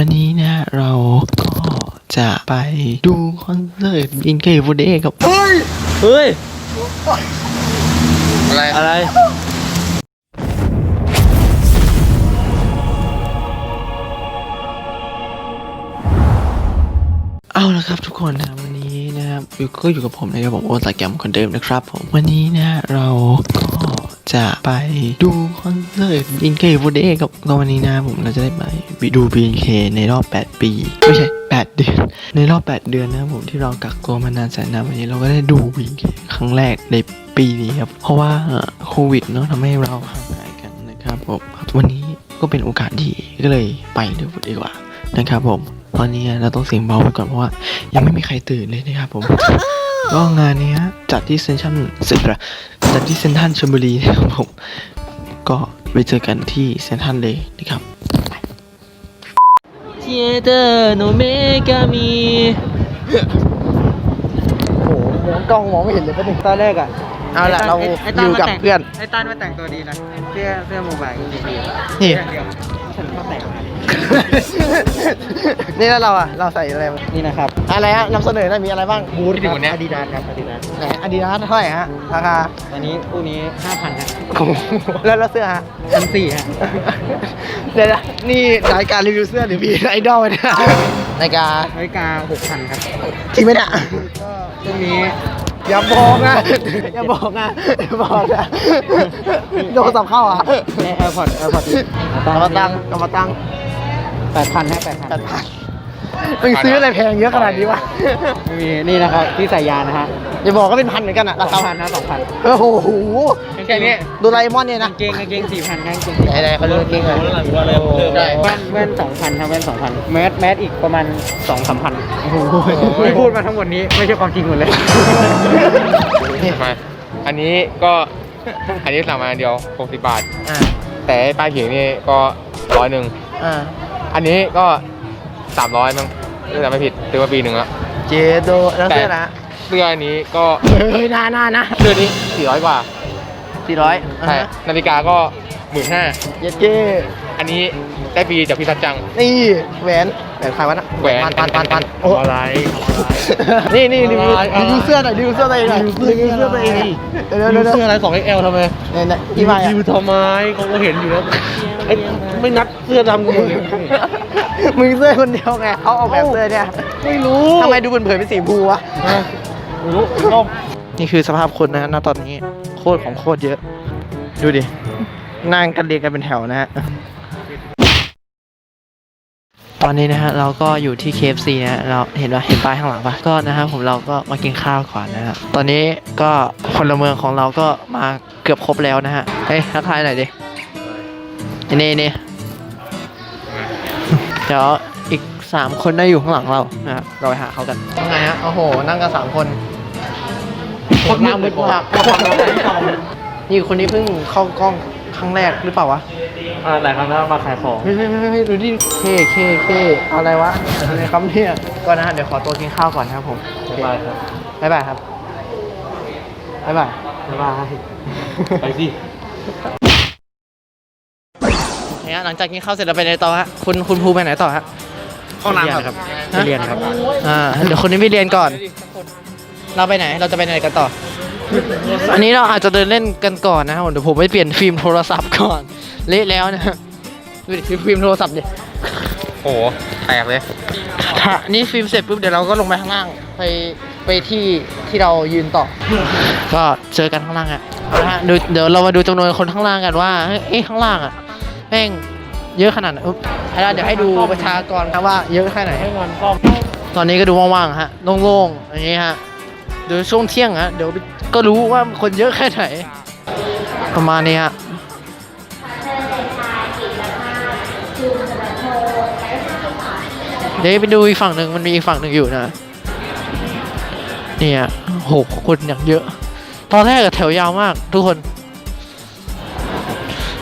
วันนี้นะเราก็จะไปดูคอนเสิร์ตอินเกย์ฟูเดย์กับ เฮ้ย เฮ้ย อะไร อะไร เอาละครับทุกคนนะวันนี้นะครับอยู่ก็อยู่กับผมนะครับผมโอตาแกรมคนเดิมนะครับผมวันนี้นะเราก็ จะไปดูคอนเสิร์ตบินเคฟูเดย์กับก็วันนี้นะผมเราจะได้ไปดูบีนเคในรอบ 8 ปี ไม่ใช่ 8 เดือน ในรอบ 8 เดือนนะครับผมที่เรากักตัวมานานแสนนานวันนี้เราก็ได้ดูบีนเคครั้งแรกในปีนี้ครับ เพราะว่าโควิดเนาะทำให้เราห่างหายกันนะครับผมวันนี้ก็เป็นโอกาสดีก็เลยไปดูดีกว่านะครับผมตอนนี้เราต้องเสียงเบาไปก่อนเพราะว่ายังไม่มีใครตื่นเลยนะครับผม ก็งานเนี้ยจัดที่เซนทรัลเซ็นทรัลจัดที่เซนทรัลชลบุรีนะครับผม ก็ไปเจอกันที่เซนทรัลเลยนะครับเจเตอร์โนเมกามีโอ้โหมองกล้องมองไม่เห็นเลยปะหนึ่งตอนแรกอะ เอาละเราอยู่กับเพื่อน ไอ้ตันมาแต่งตัวดีนะเสื้อเสื้อโมบายดีนี่ฉันก็แต่งมา นี่แล้วเราอะ เราใส่อะไรมานี่นะครับ อะไรฮะนำเสนอหน่อยมีอะไรบ้างบูธที่ดูเนี่ยอาดิดาสครับอาดิดาสไหนอาดิดาสเท่าไหร่ฮะราคาตอนนี้คู่นี้ห้าพันฮะโอ้โหแล้วแล้วเสื้อฮะพันสี่ฮะเดี๋ยวนะนี่รายการรีวิวเสื้อหรือพี่ไอดอลเนี่ยรายการนาฬิกาหกพันครับจริงไหมเนี่ยก็ช่วงนี้ อย่าบอกนะอย่าบอกนะอย่าบอกนะโดนสับเข้าอะในแอร์พอร์ตแอร์พอร์ตกำมาตังกำมาตังแปดพันฮะแปดพันแปดพันมึงซื้ออะไรแพงเยอะขนาดนี้วะไม่มีนี่นะครับที่ใส่ยานะฮะอย่าบอกก็เป็นพันเหมือนกันอะสราองคาพันนะสองพันโอ้โหแค่นี้โดูไลมอนเนี่ยกานะ งเกงกางเกงสี่พันกางเกงไหนๆเขาดูกางเกงหน่อยใช่แว่นแว่นสองพันครับแว่นสองพันแมสแมสอีกประมาณสองสามพันโอ้โหที่พูดมาทั้งหมดนี้ไม่ใช่ความจริงหมดเลยนี่มา อันนี้ก็ อันนี้สั่งมาอันเดียว 60 บาท อ่าแต่ไอ้ป้ายเขียงนี่ก็ร้อยหนึ่ง อ่า อันนี้ก็300มั้งถ้าจำไม่ผิดซื้อมาปีหนึ่งแล้วเจโดแล้วเสื้อนะเสื้อนี้ก็เฮ้ยน่าน่านะเสื้อนี้400กว่าสี่ร้อยใช่นาฬิกาก็หมื่นห้าเย็ดเก้ อันนี้ได้ฟรีจากพี่ทัดจัง นี่แหวนแหวนใครวะนะแหวนพันพันพันพันโอ้อะไร นี่นี่รีวิวอะไรรีวิวเสื้อหน่อยรีวิวเสื้อตัวเองหน่อยรีวิวเสื้อตัวเองหน่อยเดี๋ยวเดี๋ยวเดี๋ยวเสื้ออะไร 2XL ทำไมเนี่ยเนี่ยที่มาอะวทำไมเขาก็เห็นอยู่แล้วไอ้ไม่นัดเสื้อดำกูมึงมึงเสื้อคนเดียวไงเขาออกแบบเสื้อเนี่ยไม่รู้ทำไมดูเผินๆเป็นสีชมพูวะไม่รู้ร่มนี่คือสภาพคนนะณตอนนี้ โคตรของโคตรเยอะ ดูดินั่งกันเรียงกันเป็นแถวนะฮะ ตอนนี้นะฮะเราก็อยู่ที่ KFC นะฮะเราเห็นว่าเห็นป้ายข้างหลังปะก็นะฮะผมเราก็มากินข้าวก่อนนะฮะตอนนี้ก็พลเมืองของเราก็มาเกือบครบแล้วนะฮะเฮ้ยทักทายหน่อยดินี่นี่เดี๋ยวอีกสามคนได้อยู่ข้างหลังเรานะครับเราไปหาเขากันยังไงฮะโอ้โห นั่งกันสามคนโคตรน่ามืดมากนี่คนนี้เพิ่งเข้ากล้องครั้งแรกหรือเปล่าวะ อ่าแต่ครั้งนั้นมาขายของเฮ้ยเฮ้ยเฮ้ยเฮ้ยดูดิเคเคเคเอาอะไรวะอะไรครับเนี่ยก็นะฮะเดี๋ยวขอตัวกินข้าวก่อนนะครับผมบ๊ายบายครับบ๊ายบายครับบ๊ายบายบ๊ายบายไปสิเนี่ยหลังจากกินข้าวเสร็จเราไปไหนต่อฮะคุณคุณภูไปไหนต่อฮะห้องน้ำครับไปเรียนครับอ่าเดี๋ยวคนนี้ไปเรียนก่อน เราไปไหนเราจะไปไหนกันต่อ อันนี้เราอาจจะเดินเล่นกันก่อนนะครับผมเดี๋ยวผมไปเปลี่ยนฟิล์มโทรศัพท์ก่อน เละแล้วนะดูดิฟิล์มโทรศัพท์ดิโอ้โหแตกเลยถ้านี่ฟิล์มเสร็จปุ๊บเดี๋ยวเราก็ลงไปข้างล่างไปไปที่ที่เรายืนต่อ ก็เจอกันข้างล่างอะนะฮะดูเดี๋ยวเรามาดูจำนวนคนข้างล่างกันว่าเฮ้ยเอ๊ะข้างล่างอะแม่งเยอะขนาดไหนอุ๊บแล้วเดี๋ยวให้ดูประชากรครับว่าเยอะแค่ไหน ให้งอนกล้องตอนนี้ก็ดูว่างๆฮะโล่งๆอย่างนี้ฮะเดี๋ยวช่วงเที่ยงฮะเดี๋ยวก็รู้ว่าคนเยอะแค่ไหนประมาณนี้ฮะ เดี๋ยวไปดูอีกฝั่งหนึ่งมันมีอีกฝั่งหนึ่งอยู่นะ เนี่ยโหคนอย่างเยอะ ตอนแรกอะแถวยาวมาก ทุกคน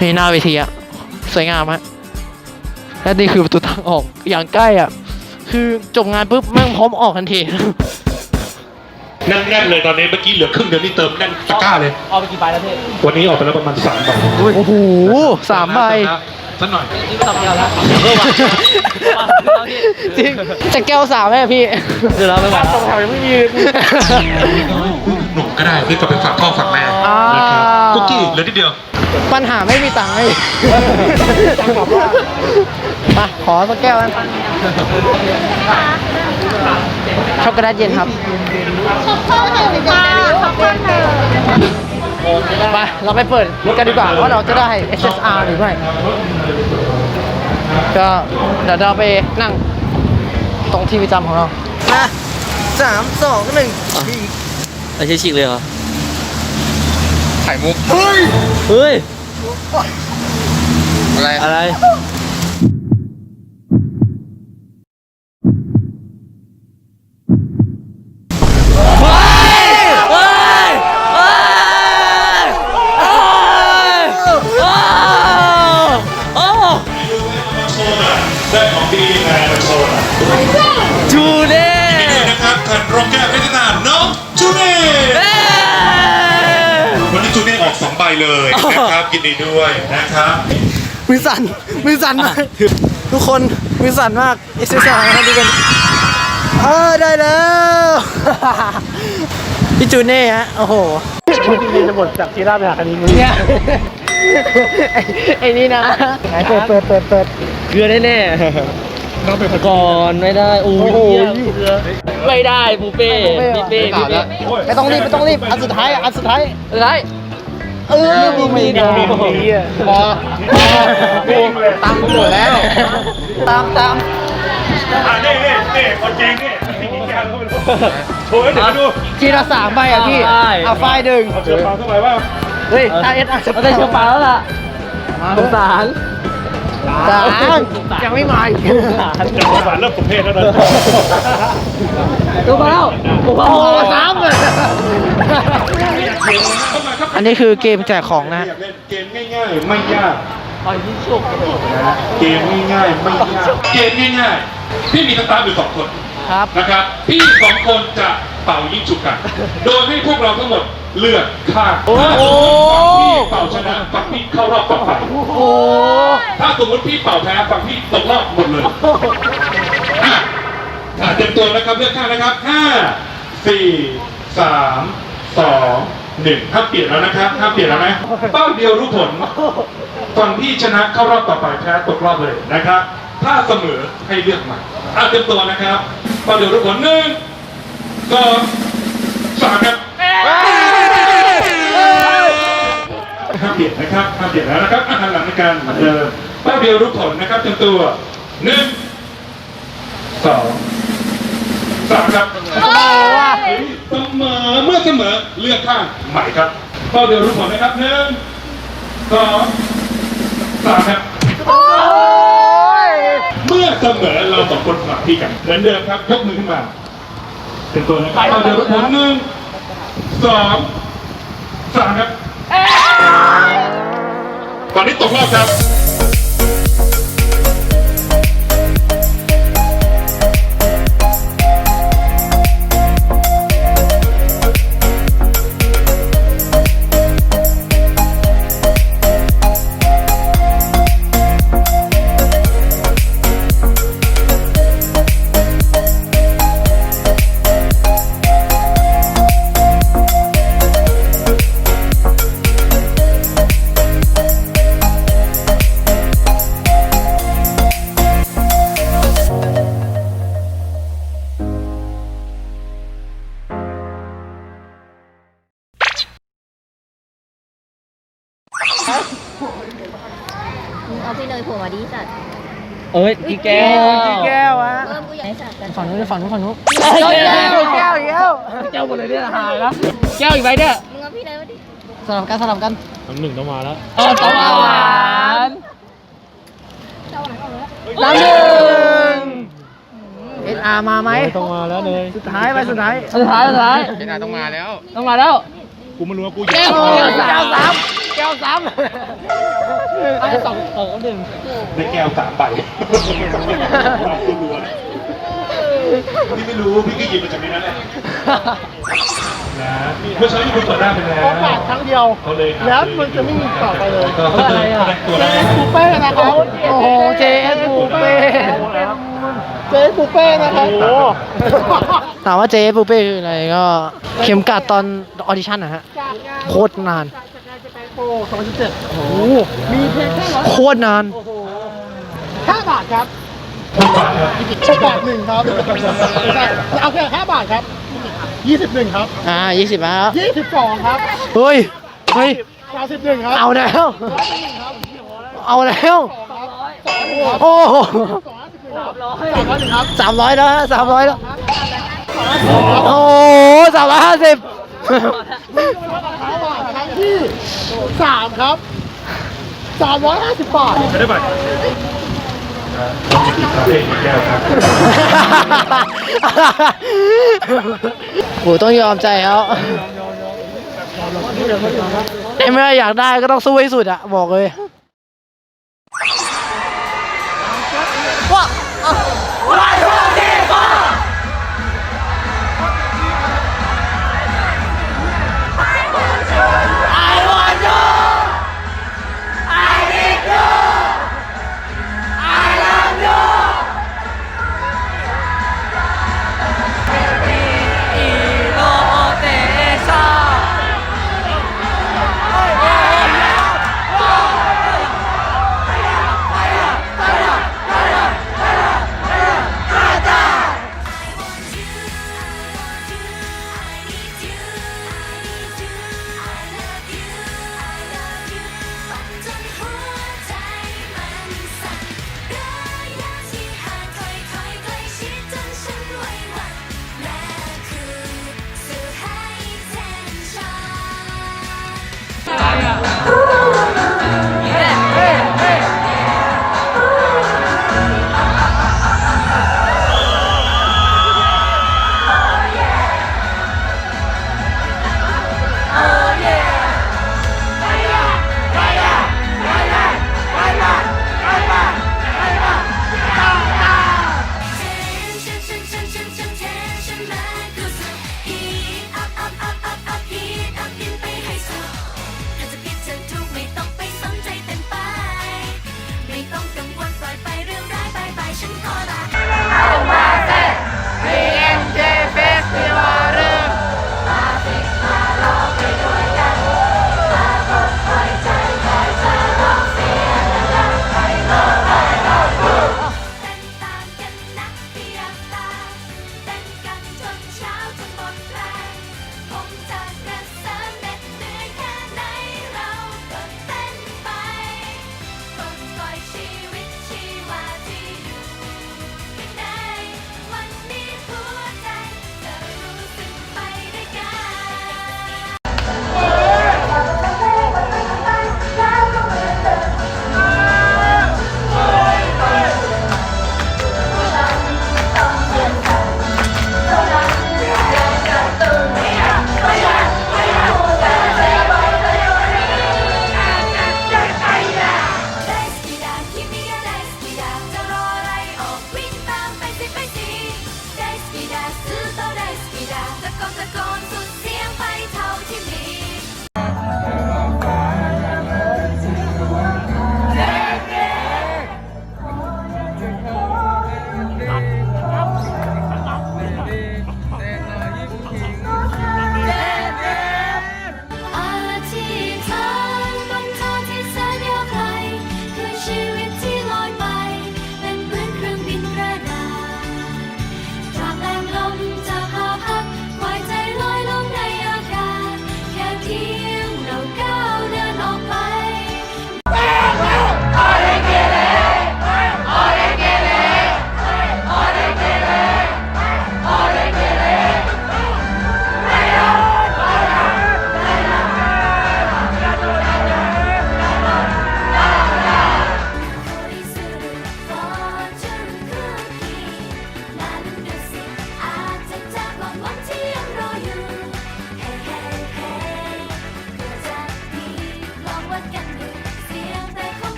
นี่หน้าเวทีอะสวยงามฮะและนี่คือประตูทางออกอย่างใกล้อะคือจบงานปุ๊บแม่งพร้อมออกทันทีแน่นๆเลยตอนนี้เมื่อกี้เหลือครึ่งเดียวนี่เติมแน่นตะกร้าเลย เอาไปกี่ใบแล้วพี่วันนี้ออกไปแล้วประมาณสามใบโอ้โหสามใบ สักหน่อยนี่สองเดียวแล้วจริงจะแก้วสามไหมอะพี่เดี๋ยวเราไปวัดตรงแถวยังไม่มีหนุ่มก็ได้ซื้อกลับไปฝากพ่อฝากแม่อ่านะครับคุกกี้เหลือนิดเดียว ปัญหาไม่มีตังค์ไงมาขอสักแก้วนั้นช็อกโกแลตเย็นครับช็อกโกแลตค่ะช็อกโกแลต ไปเราไปเปิดกันดีกว่าว่าเราจะได้ SSR หรือไม่ก็เดี๋ยวเราไปนั่งตรงที่ประจำของเรามาสามสองหนึ่งไม่ใช่ฉีกเลยเหรอไข่มุก เฮ้ยอะไร อะไร เลยนะครับยินดีด้วยนะครับมือสั่นมือสั่นมากทุกคนมือสั่นมาก SSR นะครับทุกคนเออได้แล้วพี่จูเน่ฮะโอ้โหมีจะหมดจากทีราไปหาคันนี้มึงเนี่ยไอ้ไอ้นี่นะเปิดเปิดเปิดเปิดเกลือแน่ๆต้องเป็นก่อนไม่ได้โอ้โหไม่ได้ปูเป้พี่เป้พี่เป้ไม่ต้องรีบไม่ต้องรีบอันสุดท้ายอันสุดท้ายอันสุดท้าย เออมีมีดอกพอตามกูหมดแล้ว ตามตามอ่านี่นี่นี่คนจริงนี่นี่แกเขาไปดูโชว์ให้เด็กดูจีละสามใบอะพี่เอาไฟหนึ่งเอาเชือกฟางเข้าไปว่าเฮ้ยถ้าเอสอาจจะได้เชือกปลาแล้วล่ะสงสาร สามยังไม่มาอีกจะสงสารเริ่มสมเพศแล้วนะตัวมาแล้วผมว่าโอ้โอ้สามเลยอันนี้คือเกมแจกของนะอยากเล่นเกมง่ายๆไม่ยากเกมง่ายๆไม่ยากเกมง่ายๆพี่มีสตาร์ทอยู่สองคนครับนะครับ พี่สองคนจะเป่ายิงฉุกกัน โดยให้พวกเราทั้งหมด เลือกข้างถ้าสมมติฝั่งพี่เป่าชนะฝั่งพี่เข้ารอบต่อไปโอ้ถ้าสมมติพี่เป่าแพ้ฝั่งพี่ตกรอบหมดเลยอะอะเตรียมตัวนะครับเลือกข้างนะครับห้าสี่สามสองหนึ่งห้ามเปลี่ยนแล้วนะครับห้ามเปลี่ยนแล้วนะเป้าเดียวรู้ผลฝั่งที่ชนะเข้ารอบต่อไปแพ้ตกรอบเลยนะครับ ถ้าเสมอให้เลือกใหม่อะเตรียมตัวนะครับเป้าเดียวรู้ผลหนึ่งสองสามครับ ห้ามเปลี่ยนนะครับห้ามเปลี่ยนแล้วนะครับอะหันหลังในการเหมือนเดิมเป้าเดียวรู้ผลนะครับเตรียมตัวหนึ่งสองสามครับเฮ้ยเสมอเมื่อเสมอเลือกข้างใหม่ครับเป้าเดียวรู้ผลนะครับหนึ่งสองสามครับเมื่อเสมอเราสองคนสลับที่กันเหมือนเดิมครับยกมือขึ้นมาเป็นตัวนะครับเป้าเดียวรู้ผลหนึ่งสองสามครับ ตอนนี้ตกรอบครับ อ้ยอีแก้วกี่แก้วอะเพิ่มกูอยากให้สัตว์กันฝั่งนู้นฝั่งนู้นฝั่งนู้นแก้วแก้วแก้วอีกแล้วแก้วหมดเลยเนี่ยหายแล้วแก้วอีกใบเนี่ยมึงเอาพี่เนยมาดิสลับกันสลับกันอ๋อสองหวานเจ้าหลังออกแล้วน้ำหนึ่งเอ็นอาร์มาไหมต้องมาแล้วเลยสุดท้ายไปสุดท้ายสุดท้ายสุดท้ายเจนาต้องมาแล้วต้องมาแล้วกูไม่รู้ว่ากูแก้วแก้วสาม แก้วสามไอ้สองสองหนึ่งได้แก้วสามใบกูรู้นะพี่ไม่รู้ พี่ก็หยิบมาจากในนั้นแหละนะเมื่อเช้าที่คุณเปิดได้ไปแล้วฝากครั้งเดียวเขาเลยหาแล้วมันจะไม่มีต่อไปเลยก็อะไรอะตัวอะไรปูเป้นะครับโอ้โหเจเอสบูเป้อเจ๊ปูเป้นะครับโอ้ถามว่าเจ๊ปูเป้คืออะไรก็ เข็มกัดตอนออดิชั่นนะฮะ โคตรนาน โอ้โหมีเพลงแค่ร้อยโคตรนานห้าบาทครับอ่ายี่สิบแล้วยี่สิบสองครับเฮ้ย เฮ้ย เก้าสิบหนึ่งครับเอาแล้ว เอาแล้ว โอ้โหสามร้อยแล้วฮะสามร้อยแล้ว โอ้สามร้อยห้าสิบ สามครับสามร้อยห้าสิบบาท ไม่ได้บัตรแก้วครับโหต้องยอมใจเขาในเมื่ออยากได้ก็ต้องสู้ให้สุดอะบอกเลยเ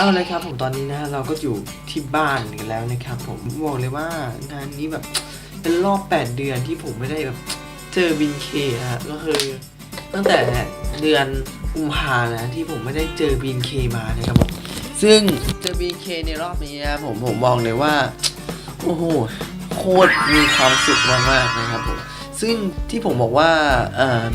เอาเลยครับผมตอนนี้นะเราก็อยู่ที่บ้านกันแล้วนะครับผมบอกเลยว่างานนี้แบบเป็นรอบ 8 เดือนที่ผมไม่ได้แบบเจอบินเคฮะก็คือตั้งแต่เดือนกุมภานะที่ผมไม่ได้เจอบินเคมานะครับผมซึ่งเจอบินเคในรอบนี้นะผมผมบอกเลยว่า โอ้โหโคตรมีความสุขมากๆนะ ซึ่งที่ผมบอกว่า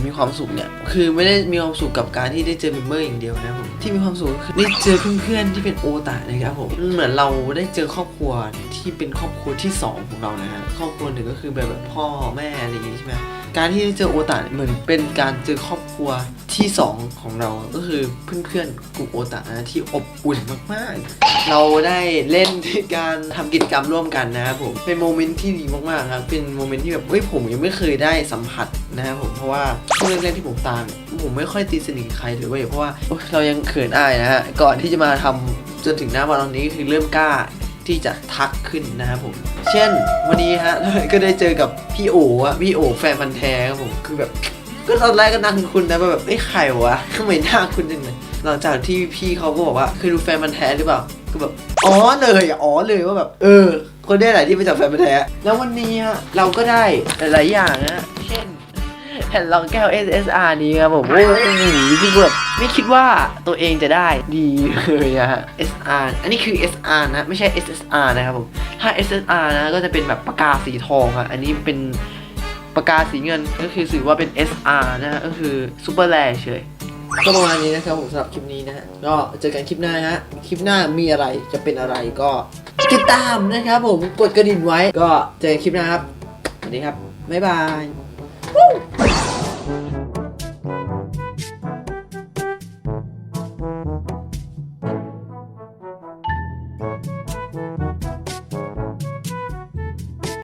มีความสุขเนี่ยคือไม่ได้มีความสุขกับการที่ได้เจอเมมเบอร์อย่างเดียวนะผมที่มีความสุขคือได้เจอเพื่อนๆที่เป็นโอตานะครับผมเหมือนเราได้เจอครอบครัวที่เป็นครอบครัวที่สองของเรานะฮะครอบครัวหนึ่งก็คือแบบแบบพ่อแม่อะไรอย่างงี้ใช่ไหมการที่ได้เจอโอตาเหมือนเป็นการเจอครอบ ครัวที่สองของเราก็คือเพื่อนๆกลุ่มโอตานะที่อบอุ่นมากๆ เราได้เล่นที่การทำกิจกรรมร่วมกันนะครับผมเป็นโมเมนต์ที่ดีมากๆครับเป็นโมเมนต์ที่แบบเฮ้ยผมยังไม่เคยได้สัมผัสนะครับผมเพราะว่าช่วงแรกๆที่ผมตามผมไม่ค่อยตีสนิทใครเลยเว้ยเพราะว่าเรายังเขินอายนะฮะก่อนที่จะมาทำจนถึงหน้าวันนี้คือเริ่มกล้าที่จะทักขึ้นนะครับผม เช่นวันนี้ฮะก็ได้เจอกับพี่โออะพี่โอแฟนพันธ์แท้ครับผมคือแบบ ก็ตอนแรกก็นั่งคุณนะว่แบบไอ้ยใครวะทำไมหน้าคุณจังเลยหลังจากที่พี่เขาก็บอกว่าเคยดูแฟนมันแท้หรือเปล่าก็แบบอ๋อเลยอ๋อเลยว่าแบบเออ คนได้หลายที่มาจากแฟนมันแท้แล้ววันนี้ฮะเราก็ได้หลายๆอย่างนะเช่นแผ่นรองแก้ว SSR นี้ครับผมโอ้โหที่แบบไม่คิดว่าตัวเองจะได้ดีเลยอะฮะ SR อันนี้คือ SR นะ ไม่ใช่ SSR นะครับผม ถ้า SSR นะก็จะเป็นแบบปากกาสีทองอะอันนี้เป็น ปากกาสีเงินก็คือสื่อว่าเป็น SR นะฮะก็คือซูเปอร์แรเฉยก็ประมาณนี้นะครับผมสำหรับคลิปนี้นะฮะก็เจอกันคลิปหน้าฮะคลิปหน้ามีอะไรจะเป็นอะไรก็ติดตามนะครับผมกดกระดิ่งไว้ก็เจอกันคลิปหน้าครับสวัสดีครับบ๊ายบาย